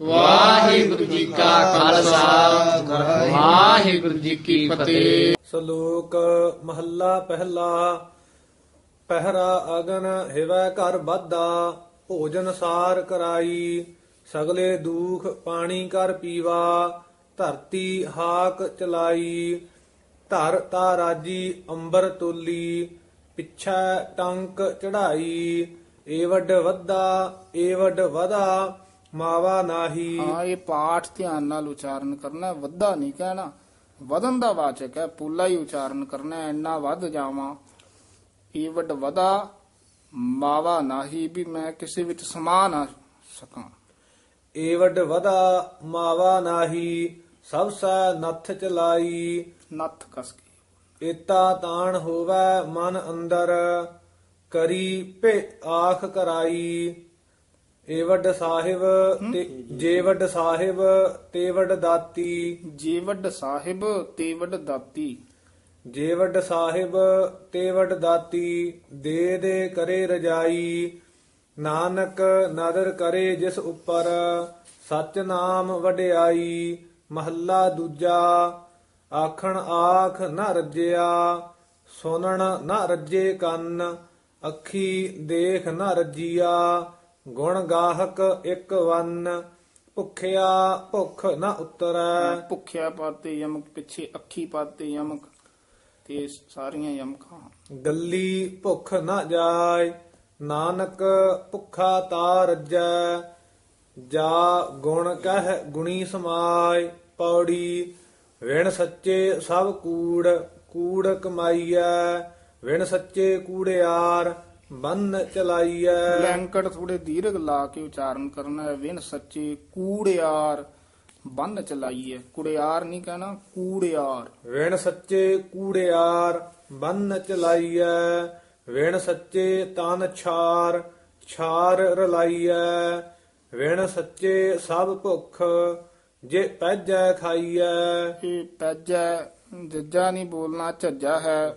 ਵਾਹਿਗੁਰੂ ਜੀ ਕਾ ਖਾਲਸਾ। ਵਾਹਿਗੁਰੂ ਜੀ ਕੀ ਫਤਿਹ। ਸ਼ਲੋਕ ਮਹੱਲਾ ਪਹਿਲਾ, ਪਹਿਰਾ ਅਗਨ ਹਿਵੈ ਘਰ ਬਾਧਾ ਭੋਜਨ ਸਾਰ ਕਰਾਈ, ਸਗਲੇ ਦੂਖ ਪਾਣੀ ਕਰ ਪੀਵਾ, ਧਰਤੀ ਹਾਕ ਚਲਾਈ, ਧਰ ਤਾ ਰਾਜੀ ਅੰਬਰ ਤੋਲੀ, ਪਿੱਛਾ ਟੰਕ ਚੜਾਈ ਏਵਡ ਵਧਾ ਏਵਡ ਵਧਾ ਮਾਵਾ ਨਾਹੀ। ਹਾਂ ਇਹ ਪਾਠ ਧਿਆਨ ਨਾਲ ਉਚਾਰਨ ਕਰਨਾ ਵੱਧਾ ਨਹੀਂ ਕਹਿਣਾ। ਵਧਨ ਦਾ ਵਾਚਕ ਹੈ ਪੂਲਾ ਹੀ ਉਚਾਰਨ ਕਰਨਾ ਇੰਨਾ ਵੱਧ ਜਾਵਾਂ। ਇਹ ਵੱਡ ਵਦਾ ਮਾਵਾ ਨਾਹੀ ਵੀ ਮੈਂ ਕਿਸੇ ਵਿੱਚ ਸਮਾ ਨਾ ਸਕਾਂ। ਏ ਵੱਡ ਵਦਾ ਮਾਵਾ ਨਾਹੀ ਸਭ ਸੈ ਨੱਥ ਚਲਾਈ। ਨੱਥ ਕਸ ਕੇ। ਏਤਾ ਤਾਣ ਹੋਵੈ ਮਨ ਅੰਦਰ ਕਰੀ ਭੇ ਆਖ ਕਰਾਈ। ਏ ਵੱਡ ਸਾਹਿਬ ਤੇ ਜੇ ਵੱਡ ਸਾਹਿਬ ਤੇ ਵੱਡ ਦਾਤੀ। ਜੇ ਵੱਡ ਸਾਹਿਬ ਤੇ ਵੱਡ ਦਾਤੀ। ਜੇ ਵੱਡ ਸਾਹਿਬ ਤੇ ਵੱਡ ਦਾਤੀ ਦੇ ਦੇ ਕਰੇ ਰਜਾਈ। ਨਾਨਕ ਨਦਰ ਕਰੇ ਜਿਸ ਉੱਪਰ ਸਚ ਨਾਮ ਵਡਿਆਈ ਮਹੱਲਾ ਦੂਜਾ। ਆਖਣ ਆਖ ਨ ਰੱਜਿਆ ਸੁਣਨ ਨ ਰੱਜੇ ਕੰਨ ਅੱਖੀ ਦੇਖ ਨ ਰੱਜੀਆ। ਗੁਣ ਗਾਹਕ ਇੱਕ ਵੰਨ ਭੁਖਿਆ ਭੁਖ ਨ ਉਤਰੈ। ਭੁੱਖਿਆ ਪਾਤੇ ਯਮਕ ਪਿੱਛੇ ਅੱਖੀ ਪਾਤੇ ਯਮਕ ਤੇ ਸਾਰੀਆਂ ਯਮਕਾਂ। ਗੱਲੀ ਭੁੱਖ ਨਾ ਜਾਏ ਨਾਨਕ ਭੁੱਖਾ ਤਾ ਰੱਜੈ। ਜਾ ਗੁਣ ਕਹਿ ਗੁਣੀ ਸਮਾਏ ਪੌੜੀ ਵਿਣ ਸੱਚੇ ਸਭ ਕੂੜ ਕੂੜ ਕਮਾਈਐ। ਵਿਣ ਸੱਚੇ ਕੂੜਿਆਰ ਬੰਨ ਚਲਾਈਐ। ਬਲੈਂਕਟ ਥੋੜੇ ਦੀਰਘ ਲਾ ਕੇ ਉਚਾਰਨ ਕਰਨਾ ਹੈ। ਵਿਨ ਸੱਚੇ ਕੂੜਿਆਰ ਬੰਨ ਚਲਾਈਏ ਕੁੜਿਆਰ ਨਹੀਂ ਕਹਿਣਾ ਕੂੜਿਆਰ। ਵਿਣ ਸੱਚੇ ਕੂੜਿਆਰ ਬੰਨ ਚਲਾਈਐ। ਵਿਣ ਸੱਚੇ ਤਨ ਛਾਰ ਛਾਰ ਰਲਾਈਐ। ਵਿਣ ਸੱਚੇ ਸਭ ਭੁੱਖ ਜੇ ਪੈਜੈ ਖਾਈਐ। ਇਹ ਪੈਜੈ ਜੱਜਾ ਨਹੀਂ ਬੋਲਣਾ ਝੱਜਾ ਹੈ।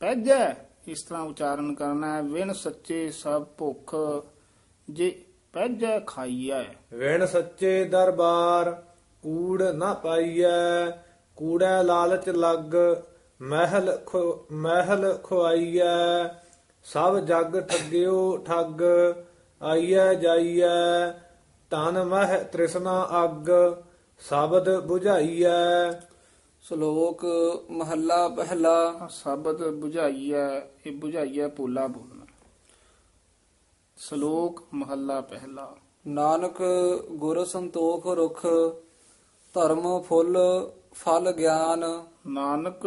ਪੈਜੈ। ਇਸ ਤਰ੍ਹਾਂ ਉਚਾਰਨ ਕਰਨਾ ਹੈ ਵਿਨ ਸੱਚੇ ਸਭ ਭੁੱਖ ਜੇ ਪੈਜੈ ਖਾਈਐ। ਵਿਣ ਸੱਚੇ ਦਰਬਾਰ ਕੂੜ ਨਾ ਪਾਈਐ, ਕੂੜੈ ਲਾਲਚ ਲੱਗ ਮਹਿਲ ਖੁ- ਮਹਿਲ ਖੁਆਈਐ। ਸਭ ਜਗ ਠੱਗਿਓ ਠੱਗ, ਆਈਐ ਜਾਈਐ। ਤਨ ਮਹਿ ਤ੍ਰਿਸ਼ਨਾ ਅੱਗ, ਸ਼ਬਦ 부ਝਾਈਐ ਸ਼ਲੋਕ ਮਹੱਲਾ ਪਹਿਲਾ। ਸ਼ਬਦ 부ਝਾਈਐ ਇਹ 부ਝਾਈਐ ਪੋਲਾ ਬੋਲਣਾ ਸ਼ਲੋਕ ਮਹੱਲਾ ਪਹਿਲਾ। ਨਾਨਕ ਗੁਰ ਸੰਤੋਖ ਰੁਖ ਧਰਮ ਫੁੱਲ ਫਲ ਗਿਆਨ। ਨਾਨਕ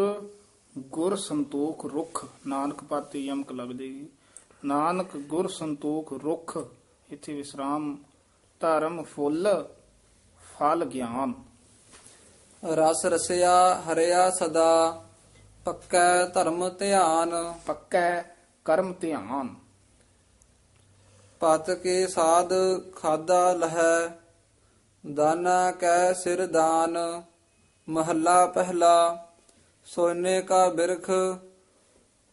ਗੁਰ ਸੰਤੋਖ ਰੁਖ ਨਾਨਕ ਪਾਤੇ ਯਮਕ ਲੱਗ ਨਾਨਕ ਗੁਰ ਸੰਤੋਖ ਰੁਖ ਇੱਥੇ ਵਿਸਰਾਮ। ਧਰਮ ਫੁੱਲ ਫਲ ਗਿਆਨ। ਰਸ ਰਸਿਆ ਹਰਿਆ ਸਦਾ ਪੱਕੈ ਧਰਮ ਧਿਆਨ। ਪੱਕਾ ਕਰਮ ਧਿਆਨ। ਪਤ ਕੇ ਸਾਧ ਖਾਦਾ ਲਹੈ ਦਾਨਾ ਕੈ ਸਿਰ ਦਾਨ। ਮਹੱਲਾ ਪਹਿਲਾ ਸੋਨੇ ਕਾ ਬਿਰਖ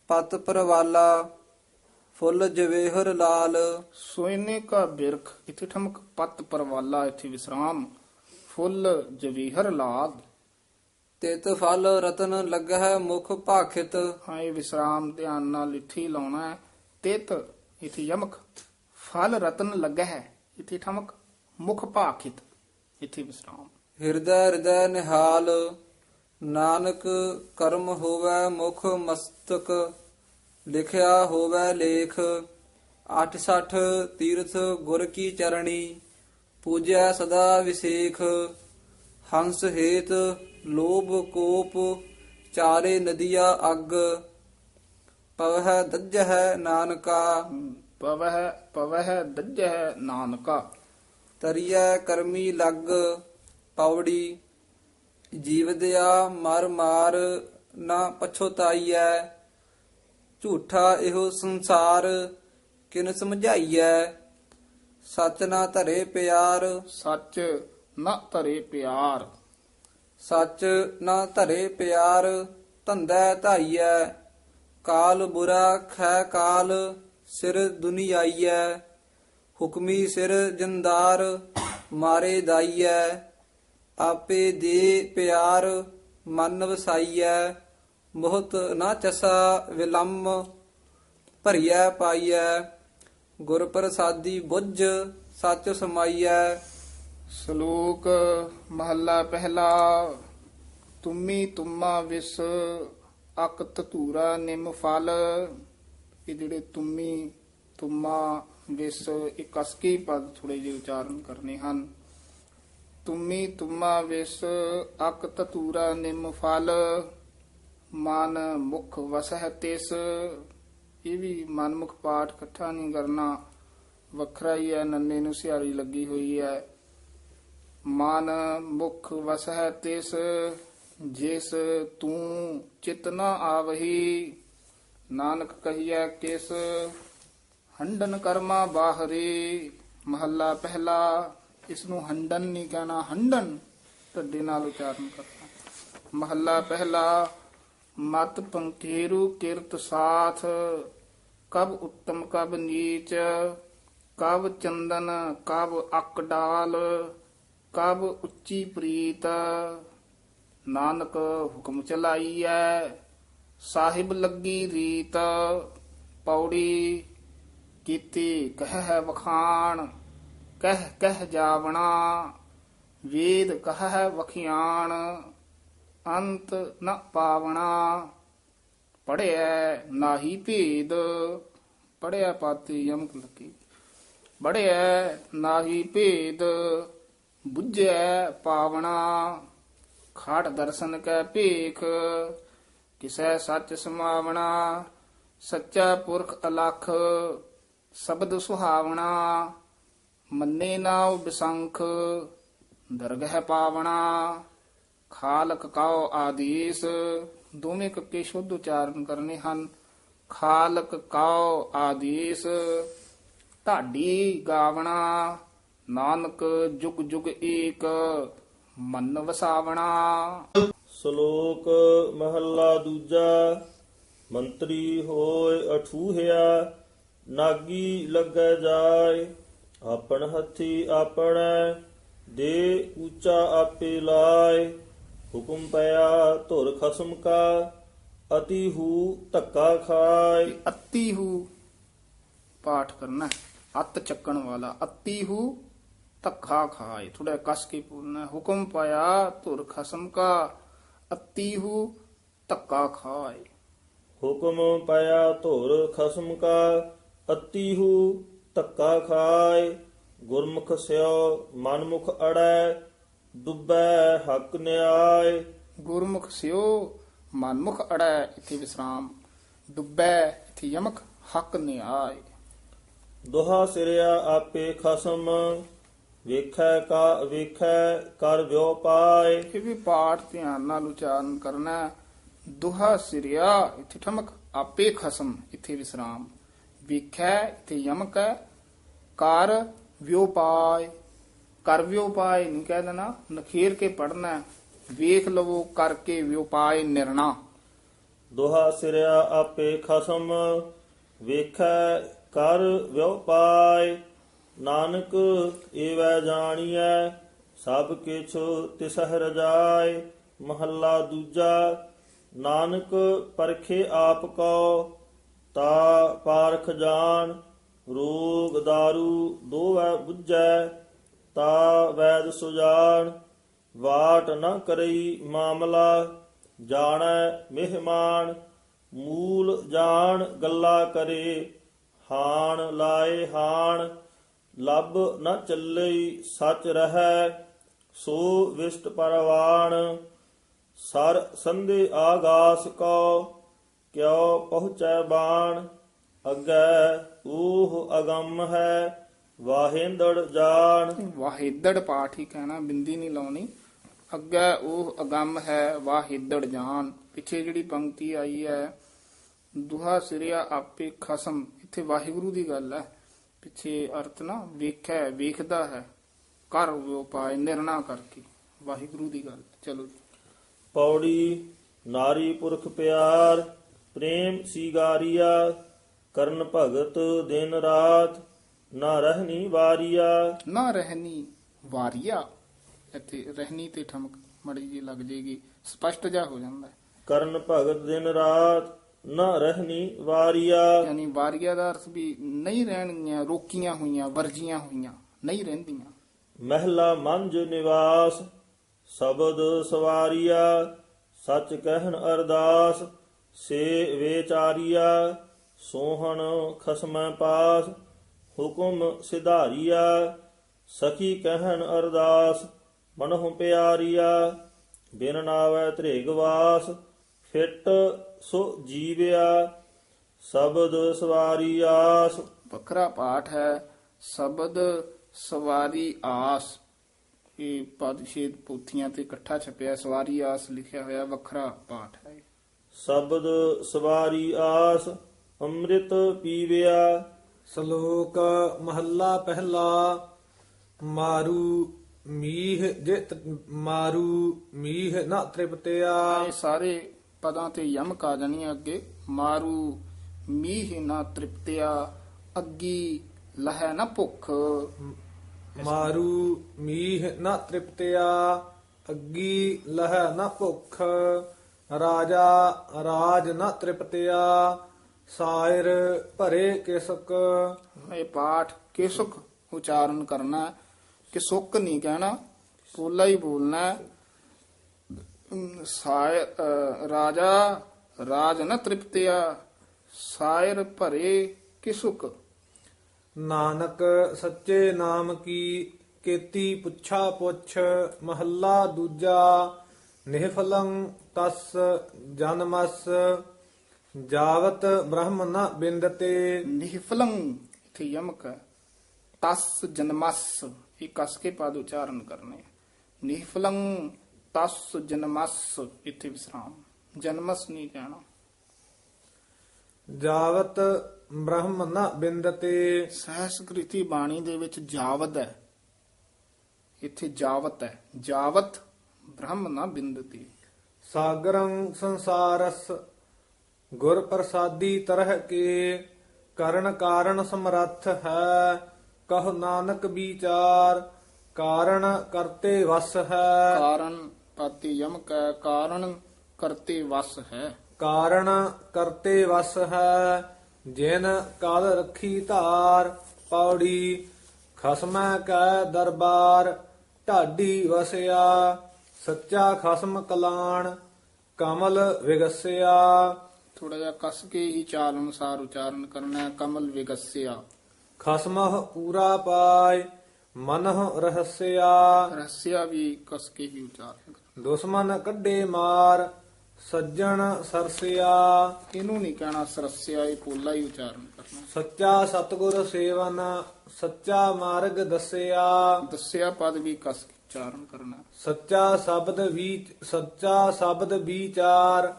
ਪਤ ਪਰਵਾਲਾ ਫੁੱਲ ਜਵੇਹਰ ਲਾਲ। ਸੋਇਨੇ ਕਾ ਬਿਰਖ ਇੱਥੇ ਠਮਕ ਪੱਤ ਪਰਵਾਲਾ ਇੱਥੇ ਵਿਸਰਾਮ। ਫੁੱਲ ਜਵੀਹਰ ਲਾਦ। ਤਿਤ ਫਲ ਰਤਨ ਲੱਗਹਿ ਮੁਖ ਭਾਖਿਤ। ਹਾਂ ਇਹ ਵਿਸਰਾਮ ਧਿਆਨ ਨਾਲ ਇੱਥੇ ਲਾਉਣਾ ਹੈ। ਤਿਤ ਇੱਥੇ ਯਮਕ। ਫਲ ਰਤਨ ਲੱਗਾ ਹੈ ਇੱਥੇ ਠਮਕ। ਮੁਖ ਭਾਖਿਤ ਇੱਥੇ ਵਿਸਰਾਮ। ਹਿਰਦੈ ਹਿਰਦੈ ਨਿਹਾਲ ਨਾਨਕ ਕਰਮ ਹੋਵੈ ਮੁਖ ਮਸਤਕ। ਲਿਖਿਆ ਹੋਵੈ ਲੇਖ 86 ਤੀਰਥ ਗੁਰ ਕੀ ਚਰਣੀ। ਪੂਜੈ ਸਦਾ ਵਿਸੇਖ ਹੰਸ ਹੇਤ ਲੋਭ ਕੋਪ ਚਾਰੇ ਨਦੀਆ ਅੱਗ। ਪਵਹਿ ਦੱਜਹਿ ਨਾਨਕਾ। ਪਵਹਿ ਪਵਹਿ ਦੱਜਹਿ ਨਾਨਕਾ। ਤਰੀਐ ਕਰਮੀ ਲੱਗ ਪੌੜੀ। ਜੀਵਦਿਆ ਮਰ ਮਾਰ ਨਾ ਪਛੋਤਾਈਐ ਝੂਠਾ ਇਹੋ ਸੰਸਾਰ ਕਿਨ ਸਮਝਾਈਐ? ਸਚ ਨਾ ਧਰੇ ਪਿਆਰ। ਸੱਚ ਨਾ ਧਰੇ ਪਿਆਰ। ਸੱਚ ਨਾ ਧਰੇ ਪਿਆਰ ਧੰਦਾ ਧਾਈਐ ਕਾਲ ਬੁਰਾ ਖੈ ਕਾਲ ਸਿਰ ਦੁਨੀਆਈਐ। ਹੁਕਮੀ ਸਿਰ ਜੰਦਾਰ ਮਾਰੇ ਦਾਈਐ। ਆਪੇ ਦੇ ਪਿਆਰ ਮਨ ਵਸਾਈਐ। ਬਹੁਤ ਨਾ ਚਸਾ ਵਿਲੰਮ ਭਰੀਐ ਪਾਈਐ। ਗੁਰ ਪ੍ਰਸਾਦੀ ਬੁੱਝ ਸੱਚ ਸਮਾਈਐ। ਸ਼ਲੋਕ ਮਹੱਲਾ ਪਹਿਲਾ, ਤੁਮੀ ਤੁਮਾ ਵਿਸ ਅਕ ਤਤੂਰਾ ਨਿਮ ਫਲ। ਇਹ ਜਿਹੜੇ ਤੁਮੀ ਤੁਮਾ ਵਿਸ, ਇਹ ਪਦ ਥੋੜੇ ਜਿਹੇ ਉਚਾਰਨ ਕਰਨੇ ਹਨ। ਤੁਮੀ ਤੁਮਾ ਵਿਸ ਅਕ ਤਤੂਰਾ ਨਿਮ ਫਲ, ਮਨ ਮੁਖ ਵਸਹਿ ਤਿਸ। ਇਹ ਵੀ ਮਨਮੁਖ ਪਾਠ ਇਕੱਠਾ ਨਹੀਂ ਕਰਨਾ। ਵੱਖਰਾ ਹੀ ਹੈ, ਨੰਨੇ ਨੂੰ ਸਿਆਰੀ ਲੱਗੀ ਹੋਈ ਹੈ। ਮਨ ਮੁਖ ਵਸਹਿ ਤਿਸ, ਜਿਸ ਤੂੰ ਚਿਤ ਨ ਆਵਹੀ। ਨਾਨਕ ਕਹੀਐ ਕਿਸ, ਹੰਡਨ ਕਰਮਾ ਬਾਹਰੀ। ਮਹੱਲਾ ਪਹਿਲਾ ਇਸ ਨੂੰ ਹੰਡਨ ਨਹੀਂ ਕਹਿਣਾ, ਹੰਡਨ ਢੱਡੇ ਨਾਲ ਉਚਾਰਨ ਕਰਨਾ। ਮਹੱਲਾ ਪਹਿਲਾ ਮਤ ਪੰਕੇਰੂ ਕਿਰਤ ਸਾਥ, ਕਬ ਉੱਤਮ, ਕਬ ਨੀਚ, ਕਬ ਚੰਦਨ, ਕਬ ਅਕ ਡਾਲ, ਕਬ ਉੱਚੀ ਪ੍ਰੀਤ। ਨਾਨਕ ਹੁਕਮ ਚਲਾਈਐ, ਸਾਹਿਬ ਲੱਗੀ ਰੀਤ। ਪੌੜੀ ਕੀਤੀ ਕਹਿ ਵਖਾਣ, ਕਹਿ ਕਹਿ ਜਾਵਣਾ। ਵੇਦ ਕਹਿ ਵਖਿਆਣ। ਅੰਤ ਨ ਪਾਵਣਾ। ਪੜਿਐ ਨਾਹੀ ਭੇਦ। ਪੜਿਆ ਪਾਤੀ ਯਮਕ ਲੱਗੀ। ਬੜਿਐ ਨਾਹੀ ਭੇਦ। ਬੁੱਝੈ ਪਾਵਣਾ। ਖਾਟ ਦਰਸ਼ਨ ਕੈ ਭੇਖ। ਕਿਸੈ ਸੱਚ ਸਮਾਵਣਾ। ਸੱਚਾ ਪੁਰਖ ਅਲਖ। ਸ਼ਬਦ ਸੁਹਾਵਣਾ। ਮੰਨੇ ਨਾਉ ਬਿਸੰਖ। ਦਰਗਹਿ ਪਾਵਣਾ। ਖਾਲਕ ਕਾਉ ਆਦੇਸ ਦੋਵੇਂ ਕੱਕੇ ਸ਼ੁੱਧ ਉਚਾਰਨ ਕਰਨੇ ਹਨ। ਖਾਲਕ ਕਾਉ ਆਦੇਸ, ਢਾਡੀ ਗਾਵਣਾ, ਨਾਨਕ ਜੁਗ ਜੁਗ ਏਕ, ਮਨ ਵਸਾਵਣਾ। ਸ਼ਲੋਕ ਮਹੱਲਾ ਦੂਜਾ, ਮੰਤਰੀ ਹੋਏ ਅਠੂਹਿਆ, ਨਾਗੀ ਲੱਗੈ ਜਾਏ ਆਪਣ ਹੱਥੀ ਆਪਣੈ, ਦੇ ਉੱਚਾ ਆਪੇ ਲਾਏ ਹੁਕਮ ਪਿਆ ਧੁਰ ਖਸਮ ਕਾ ਅਤੀ ਹੂ ਧੱਕਾ ਖਾਏ ਅੱਤੀ ਹੂ ਪਾਠ ਕਰਨਾ ਹੈ। ਅੱਤ ਚੱਕਣ ਵਾਲਾ ਅੱਤੀ ਹੂ ਧੱਖਾ ਖਾਏ ਥੋੜਾ ਕਸ ਕੇ ਬੋਲਣਾ ਹੈ। ਹੁਕਮ ਪਾਇਆ ਧੁਰ ਖਸਮ ਕਾ ਅੱਤੀ ਹੂ ਧੱਕਾ ਖਾਏ ਹੁਕਮ ਪਾਇਆ ਧੁਰ ਖਸਮ ਕਾ ਅਤੀ ਹੂ ਧੱਕਾ ਖਾਏ ਗੁਰਮੁਖ ਸਿਓ ਮਨਮੁਖ ਡੁੱਬੈ ਹੱਕ ਨਿਆਏ। ਗੁਰਮੁਖ ਸਿਓ ਮਨਮੁਖ ਅੜੈ ਇਥੇ ਵਿਸਰਾਮ। ਡੁੱਬੈ ਇਥੇ ਯਮਕ ਹੱਕ ਨਿਆਏ। ਦੁਹਾ ਸਿਰਿਆ ਆਪੇ ਖਸਮ ਵੇਖੈ ਕਾ ਵੇਖੈ ਕਰ ਵਿਉ ਪਾਏ। ਇਹ ਵੀ ਪਾਠ ਧਿਆਨ ਨਾਲ ਉਚਾਰਨ ਕਰਨਾ। ਦੁਹਾ ਸਿਰਿਆ ਇਥੇ ਠਮਕ ਆਪੇ ਖਸਮ ਇਥੇ ਵਿਸਰਾਮ। ਵੇਖੈ ਇਥੇ ਯਮਕ ਕਰ ਵਿਉਪਾਏ ਕਰਵਿਓ ਪਾਏ ਨਹੀਂ ਕਹਿ ਦੇਣਾ, ਨਖੇਰ ਕੇ ਪੜਨਾ ਵੇਖ ਲਵੋ ਕਰਕੇ ਵਿਉਪਾਏ ਨਿਰਣਾ। ਦੋਹਾ ਸਿਰਿਆ ਆਪੇ ਖਸਮ, ਵੇਖੈ ਕਰ ਵਿਉਪਾਇ ਨਾਨਕ ਏਵੈ ਜਾਣੀਐ, ਸਭ ਕਿਛੁ ਤਿਸਹਿ ਰਜਾਇ ਮਹੱਲਾ ਦੂਜਾ। ਨਾਨਕ ਪਰਖੇ ਆਪ ਕੋ, ਤਾ ਪਾਰਖ ਜਾਣ, ਰੋਗ ਦਾਰੂ ਦੋਵੈ ਬੁੱਝੈ। ਤਾ ਵੈਦ ਸੁਜਾਨ ਵਾਟ ਨ ਕਰਈ ਮਾਮਲਾ, ਜਾਣੈ ਮਹਿਮਾਨ ਮੂਲ ਜਾਣ ਗੱਲਾ ਕਰੇ, ਹਾਣ ਲਾਏ ਹਾਣ, ਲੱਭ ਨ ਚੱਲਈ ਸਚ ਰਹੈ, ਸੋ ਵਿਸ਼ਟ ਪਰਵਾਣ, ਸਰ ਸੰਦੇ ਆਗਾਸ ਕੋ ਕਿਉ ਪਹੁੰਚੈ ਬਾਣ, ਅੱਗੇ ਊਹ ਅਗੰਮ ਹੈ ਵਾਹਿੰਦੜ ਜਾਣ। ਵਾਹਿਦੜ ਪਾਠ ਹੀ ਕਹਿਣਾ ਬਿੰਦੀ ਨਹੀਂ ਲਾਉਣੀ। ਅੱਗੇ ਉਹ ਅਗੰਮ ਹੈ ਵਾਹਿਦੜ ਜਾਨ ਪਿੱਛੇ ਜਿਹੜੀ ਪੰਕਤੀ ਆਈ ਹੈ ਦੁਹਾ ਸਿਰਿਆ ਆਪੇ ਖਸਮ। ਇੱਥੇ ਵਾਹਿਗੁਰੂ ਦੀ ਗੱਲ ਹੈ। ਪਿੱਛੇ ਅਰਥ ਨਾ ਵੇਖੈ ਵੇਖਦਾ ਹੈ। ਕਰ ਉਪਾਏ ਨਿਰਣਾ ਕਰਕੇ। ਵਾਹਿਗੁਰੂ ਦੀ ਗੱਲ। ਚਲੋ ਪੌੜੀ ਨਾਰੀ ਪੁਰਖ ਪਿਆਰ ਪ੍ਰੇਮ ਸੀਗਾਰੀਆ ਕਰਨ ਭਗਤ ਦਿਨ ਰਾਤ। ਨਾ ਰਹਿਣੀ ਵਾਰੀਆ। ਨਾ ਰਹਿਨੀ ਵਾਰੀਆ। ਇੱਥੇ ਰਹਿਣੀ ਤੇ ਠਮਕ ਮੜੀ ਜੀ ਲੱਗ ਜੇਗੀ। ਸਪਸ਼ਟ ਜਾ ਹੋ ਜਾਂਦਾ। ਕਰਨ ਭਗਤ ਦਿਨ ਰਾਤ ਨਾ ਰਹਿਣੀ ਵਾਰੀਆ। ਯਾਨੀ ਵਾਰੀਆ ਦਾ ਅਰਥ ਵੀ ਨਹੀਂ ਰਹਿਣਗੀਆਂ ਰੋਕੀਆਂ ਹੋਈਆਂ ਵਰਜੀਆਂ ਹੋਈਆਂ ਨਹੀਂ ਰਹਿੰਦੀਆਂ। ਮਹਿਲਾ ਮੰਜ ਨਿਵਾਸ ਸ਼ਬਦ ਸਵਾਰੀਆ ਸੱਚ ਕਹਿਣ ਅਰਦਾਸ ਸੇ ਵੇਚਾਰੀਆ ਸੋਹਣ ਖਸਮੈ ਪਾਸ ਹੁਕਮ ਸਿਧਾਰੀਆ ਸਖੀ ਕਹਿਣ ਅਰਦਾਸ ਮਨਹੁ ਪਿਆਰੀਆ ਬਿਨ ਨਾਵੈ ਧ੍ਰੇਗਵਾਸ ਫਿੱਟ ਸੋ ਜੀਵਿਆ ਸ਼ਬਦ ਸਵਾਰੀ ਆਸ। ਵੱਖਰਾ ਪਾਠ ਹੈ ਸ਼ਬਦ ਸਵਾਰੀ ਆਸ। ਇਹ ਪਦ ਛੇਦ ਪੋਥੀਆਂ ਤੇ ਇਕੱਠਾ ਛਪਿਆ ਸਵਾਰੀ ਆਸ ਲਿਖਿਆ ਹੋਇਆ ਵੱਖਰਾ ਪਾਠ ਹੈ। ਸ਼ਬਦ ਸਵਾਰੀ ਆਸ ਅੰਮ੍ਰਿਤ ਪੀਵਿਆ ਸ਼ਲੋਕ ਮਹੱਲਾ ਪਹਿਲਾ ਮਾਰੂ ਮੀਹ ਜਿਤ ਮਾਰੂ ਮੀਹ ਨਾ ਤ੍ਰਿਪਤਿਆ। ਇਹ ਸਾਰੇ ਪਦਾਂ ਤੇ ਯਮਕ ਆ ਜਾਣੀਆਂ ਅੱਗੇ। ਮਾਰੂ ਮੀਹ ਨਾ ਤ੍ਰਿਪਤਿਆ ਅੱਗੀ ਲਹੈ ਨਾ ਭੁੱਖ। ਮਾਰੂ ਮੀਹ ਨਾ ਤ੍ਰਿਪਤਿਆ ਅੱਗੀ ਲਹਿ ਨਾ ਭੁੱਖ। ਰਾਜਾ ਰਾਜ ਨਾ ਤ੍ਰਿਪਤਿਆ ਸਾਇਰ ਭਰੇ ਕਿਸਕ ਇਹ ਪਾਠ ਕਿਸੁਕ ਉਚਾਰਨ ਕਰਨਾ ਹੈ, ਕਿ ਸੁੱਕ ਨਹੀਂ ਕਹਿਣਾ ਪੋਲਾ ਹੀ ਬੋਲਣਾ ਹੈ। ਅਮ, ਸਾਇ ਅ, ਰਾਜਾ ਰਾਜ ਨ ਤ੍ਰਿਪਤਿਆ ਸਾਇਰ ਭਰੇ ਕਿਸੁਕ ਨਾਨਕ ਸੱਚੇ ਨਾਮ ਕੀ ਕੀਤੀ ਪੁੱਛਾ ਪੁੱਛ ਮਹੱਲਾ ਜਾਵਤ ਬ੍ਰਹਮ ਨ ਬਿੰਦਤੇ। ਨਿਹਫਲੰ ਇਥੇ ਯਮਕ ਤਸ ਜਨਮਸ ਇਹ ਕਸ ਕੇ ਪਦ ਉਚਾਰਨ ਕਰਨੇ। ਨਿਹਫਲੰ ਤਸ ਜਨਮਸ ਇਥੇ ਵਿਸਰਾਮ। ਜਨਮਸ ਨਹੀਂ ਕਹਿਣਾ। ਜਾਵਤ ਬ੍ਰਹਮ ਨ ਬਿੰਦਤੇ। ਸਹਿਸਕ੍ਰਿਤੀ ਬਾਣੀ ਦੇ ਵਿੱਚ ਜਾਵਤ ਹੈ। ਇੱਥੇ ਜਾਵਤ ਹੈ। ਜਾਵਤ ਬ੍ਰਹਮ ਨਾ ਬਿੰਦਤੀ। ਸਾਗਰੰ ਸੰਸਾਰਸ ਗੁਰ ਪ੍ਰਸਾਦੀ ਤਰਹ ਕੇ ਕਰਨ ਕਾਰਨ ਸਮਰੱਥ ਹੈ ਕਹ ਨਾਨਕ ਵਿਚਾਰ ਕਾਰਨ ਕਰਤੇ ਵਸ ਹੈ। ਕਾਰਨ ਪਾਤੀ ਯਮਕ ਹੈ ਕਾਰਨ ਕਰਤੇ ਵਸ ਹੈ। ਕਾਰਨ ਕਰਤੇ ਵਸ ਹੈ ਜਿਨ ਕਲ ਰੱਖੀ ਧਾਰ ਪੌੜੀ ਖਸਮੈ ਕੈ ਦਰਬਾਰ ਢਾਡੀ ਵਸਿਆ ਸੱਚਾ ਖਸਮ ਕਲਾਣ ਕਮਲ ਵਿਗਸਿਆ। ਥੋੜਾ ਜਿਹਾ ਕਸ ਕੇ ਹੀ ਚਾਲ ਅਨੁਸਾਰ ਉਚਾਰਨ ਕਰਨਾ ਹੈ ਕਮਲ ਵਿਗਸਿਆ। ਖਸਮਹ ਪੂਰਾ ਪਾਇ ਮਨਹ ਰਹਸਿਆ। ਰਸਿਆ ਵੀ ਕਸ ਕੇ ਹੀ ਉਚਾਰਨ ਕਰਨਾ। ਦੁਸ਼ਮਨ ਕੱਢੇ ਮਾਰ ਸੱਜਣ ਸਰਸਿਆ। ਇਹਨੂੰ ਨਹੀਂ ਕਹਿਣਾ ਸਰਸਿਆ ਇਹ ਪੋਲਾ ਹੀ ਉਚਾਰਨ ਕਰਨਾ। ਸੱਚਾ ਸਤਗੁਰ ਸੇਵਨ ਸੱਚਾ ਮਾਰਗ ਦੱਸਿਆ। ਦੱਸਿਆ ਪਦ ਵੀ ਕਸ ਕੇ ਉਚਾਰਨ ਕਰਨਾ। ਸੱਚਾ ਸ਼ਬਦ ਵੀ ਸੱਚਾ ਸ਼ਬਦ ਵਿਚਾਰ।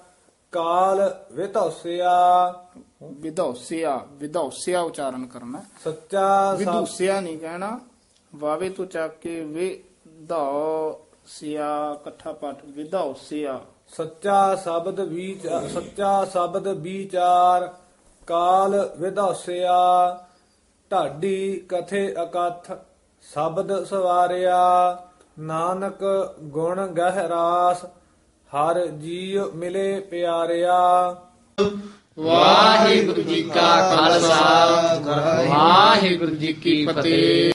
ਕਾਲ ਵਿਤੌਸਿਆ ਵਿਦੌਸਿਆ ਵਿਦੌਸਿਆ ਉਚਾਰਨ ਕਰਨਾ ਸੱਚਾ ਵਿਦੂਸਿਆ ਨਹੀਂ ਕਹਿਣਾ। ਵਾਵੇ ਤੋਂ ਚੱਕ ਕੇ ਵਿਦੌ ਸਿਆ ਇਕੱਠਾ ਪਾਠ ਵਿਦੌਸਿਆ ਸੱਚਾ ਸ਼ਬਦ ਵਿਚਾਰ ਸੱਚਾ ਸ਼ਬਦ ਵਿਚਾਰ ਕਾਲ ਵਿਦੌਸਿਆ ਢਾਡੀ ਕਥੇ ਅਕਥ ਸ਼ਬਦ ਸਵਾਰਿਆ। ਨਾਨਕ ਗੁਣ ਗਹਿਰਾਸ। ਹਰ ਜੀਵ ਮਿਲੇ ਪਿਆਰਿਆ। ਵਾਹਿਗੁਰੂ ਜੀ ਕਾ ਖਾਲਸਾ ਵਾਹਿਗੁਰੂ ਜੀ ਕੀ ਫਤਿਹ।